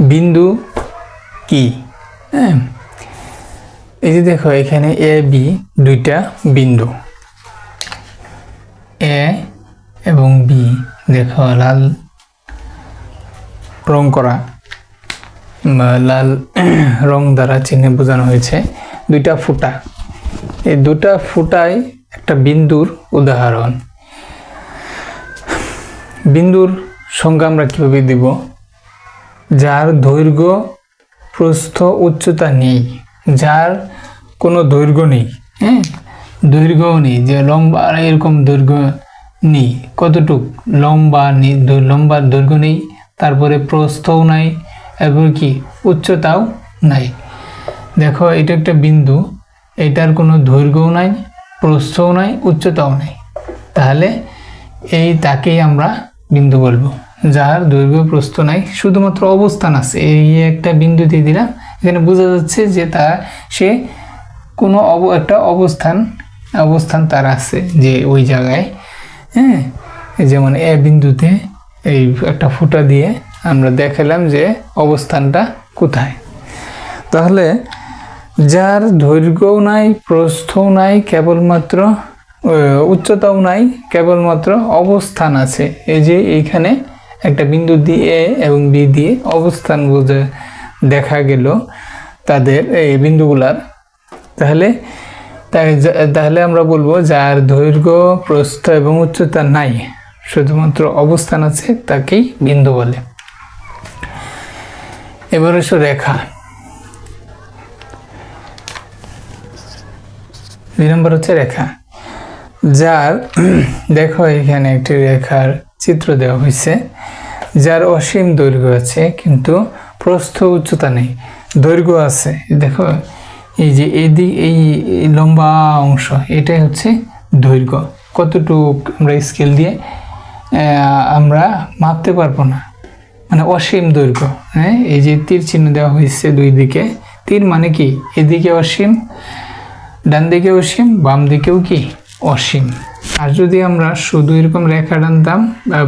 বিন্দু কি? হ্যাঁ। এই যে দেখো, এখানে এ বি দুইটা বিন্দু। এ এবং বি দেখো, লাল রং করা লাল রং দ্বারা চিহ্নে বোঝানো হয়েছে। দুইটা ফুটা। এই দুটা ফুটাই একটা বিন্দুর উদাহরণ। বিন্দুর সংখ্যা আমরা কীভাবে দিব? যার দৈর্ঘ্য প্রস্থ উচ্চতা নেই, যার কোনো দৈর্ঘ্য নেই হ্যাঁ? দৈর্ঘ্যও নেই, যে লম্বা এরকম দৈর্ঘ্য নেই, কতটুক? লম্বা নেই লম্বা দৈর্ঘ্য নেই, তারপরে প্রস্থও নাই, এবং কি? উচ্চতাও নাই। দেখো, এটা একটা বিন্দু, এটার কোনো দৈর্ঘ্যও নাই, প্রস্থও নাই, উচ্চতাও নাই। তাহলে এই তাকেই আমরা বিন্দু বলব। যার দৈর্ঘ্য প্রস্থ নাই, শুধুমাত্র অবস্থান আছে। এই একটা বিন্দু দিয়ে দিলাম। এখানে বোঝা যাচ্ছে যে তা সে কোনো অব, একটা অবস্থান অবস্থান তার আছে যে ওই জায়গায়। হ্যাঁ? যেমন এ বিন্দুতে এই একটা ফুটা দিয়ে আমরা দেখালাম যে অবস্থানটা কোথায়। তাহলে যার দৈর্ঘ্যও নাই, প্রস্থও নাই, কেবলমাত্র উচ্চতাও নাই, কেবলমাত্র অবস্থান আছে। এই যে এইখানে একটা বিন্দু দিয়ে এ এবং বি দিয়ে অবস্থান বুঝে দেখা গেল তাদের এই বিন্দুগুলার। তাহলে তাহলে আমরা বলব যার দৈর্ঘ্য, প্রস্থ এবং উচ্চতা নাই, শুধুমাত্র অবস্থান আছে তাকেই বিন্দু বলে। এবার এসো রেখা। দুই নম্বর হচ্ছে রেখা। যার, দেখো এখানে একটি রেখার চিত্র দেওয়া হয়েছে, যার অসীম দৈর্ঘ্য আছে, কিন্তু প্রস্থ উচ্চতা নেই। দৈর্ঘ্য আছে, দেখো, এই যে এদিক, এই লম্বা অংশ, এটাই হচ্ছে দৈর্ঘ্য। কতটুক আমরা স্কেল দিয়ে আমরা মাপতে পারব না। মানে অসীম দৈর্ঘ্য হ্যাঁ? এই যে তীর চিহ্ন দেওয়া হয়েছে দুই দিকে, তীর মানে কি? এদিকে অসীম, ডান দিকে অসীম, বাম দিকেও কি? অসীম। আর যদি আমরা শুধু এরকম রেখা টানতাম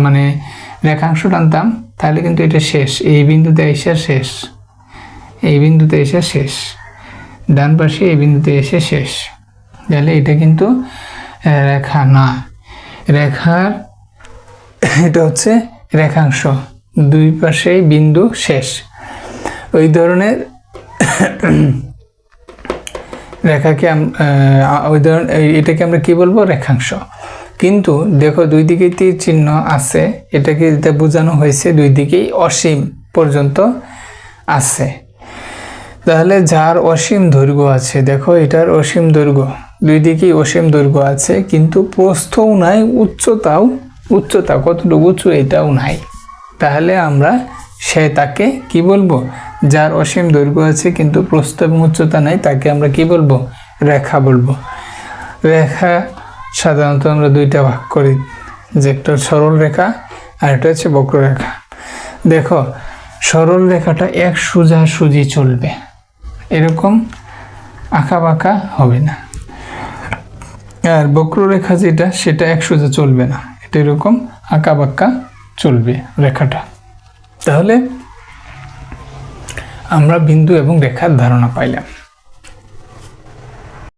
মানে রেখাংশ টানতাম, তাহলে কিন্তু এটা শেষ। এই বিন্দুতে এসে শেষ। এই বিন্দুতে এসে শেষ। ডান পাশে এই বিন্দুতে এসে শেষ। তাহলে এটা কিন্তু রেখা না। রেখার, এটা হচ্ছে রেখাংশ। দুই পাশেই বিন্দু শেষ। ওই ধরনের রেখাকে ধরনের এটাকে আমরা কি বলব? রেখাংশ। কিন্তু দেখো, দুই দিকে তীর চিহ্ন আছে। এটাকে যেটা বোঝানো হয়েছে, দুই দিকেই অসীম পর্যন্ত আছে। তাহলে যার অসীম দৈর্ঘ্য আছে, দেখো, এটার অসীম দৈর্ঘ্য। দুই দিকেই অসীম দৈর্ঘ্য আছে, কিন্তু প্রস্থও নাই, উচ্চতাও, উচ্চতা কতটুকু উঁচু এটাও নাই। তাহলে আমরা সে তাকে কি বলব? যার অসীম দৈর্ঘ্য আছে কিন্তু প্রস্থ এবং উচ্চতা নাই, তাকে আমরা কি বলব? রেখা বলব। রেখা সাধারণত আমরা দুইটা ভাগ করি, যে একটা সরল রেখা আর একটা হচ্ছে বক্ররেখা দেখো, সরল রেখাটা এক সোজা সুজি চলবে, এরকম আঁকা বাঁকা হবে না। আর বক্ররেখা যেটা, সেটা এক সোজা চলবে না, এটা এরকম আঁকা বাঁকা চলবে রেখাটা। তাহলে আমরা বিন্দু এবং রেখার ধারণা পাইলাম।